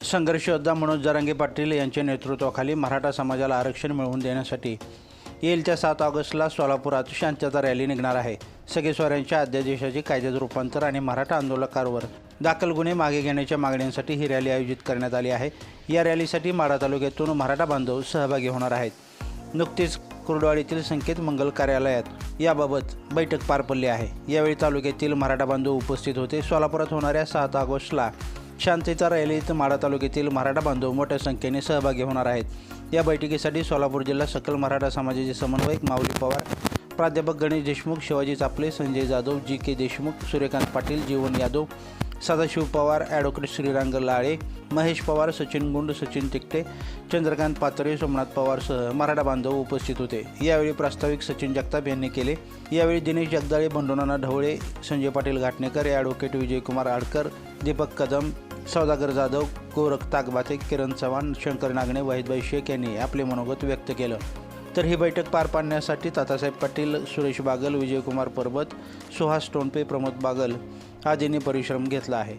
संघर्ष योद्धा मनोज जरांगे पाटील यांच्या नेतृत्वाखाली मराठा समाजाला आरक्षण मिळवून देण्यासाठी येलच्या सात ऑगस्टला सोलापुरात शांतता रॅली निघणार आहे. सगेस्वाऱ्यांच्या अध्यादेशाचे कायद्यात रूपांतर आणि मराठा आंदोलकांवर दाखल गुन्हे मागे घेण्याच्या मागण्यांसाठी ही रॅली आयोजित करण्यात आली आहे. या रॅलीसाठी माढा तालुक्यातून मराठा बांधव सहभागी होणार आहेत. नुकतीच कुर्डवाडीतील संकेत मंगल कार्यालयात याबाबत बैठक पार पडली आहे. यावेळी तालुक्यातील मराठा बांधव उपस्थित होते. सोलापुरात होणाऱ्या सात ऑगस्टला शांतीचा रॅलीत माढा तालुक्यातील मराठा बांधव मोठ्या संख्येने सहभागी होणार आहेत. या बैठकीसाठी सोलापूर जिल्हा सकल मराठा समाजाचे समन्वयक माऊली पवार प्राध्यापक Ganesh Deshmukh Shivaji Chaple Sanjay Jadhav G K Deshmukh Suryakant Patil Jeevan Yadav Sadashiv Pawar advocate Shrirang Lale Mahesh Pawar Sachin Gund Sachin Tikate Chandrakant पातळे Somnath पवारसह Maratha बांधव उपस्थित होते. यावेळी प्रास्ताविक सचिन जगताप यांनी केले. यावेळी दिनेश जगदाळे बंडोनाना ढवळे संजय पाटील घाटणेकर ॲडव्होकेट विजयकुमार आडकर दीपक कदम सौदागर जाधव गोरख तागबाते किरण चव्हाण शंकर नागणे वाहिदबाई शेख यांनी आपले मनोगत व्यक्त केलं. तर ही बैठक पार पाडण्यासाठी तातासाहेब पाटील सुरेश बागल विजयकुमार परबत सुहास टोणपे प्रमोद बागल आदींनी परिश्रम घेतला आहे.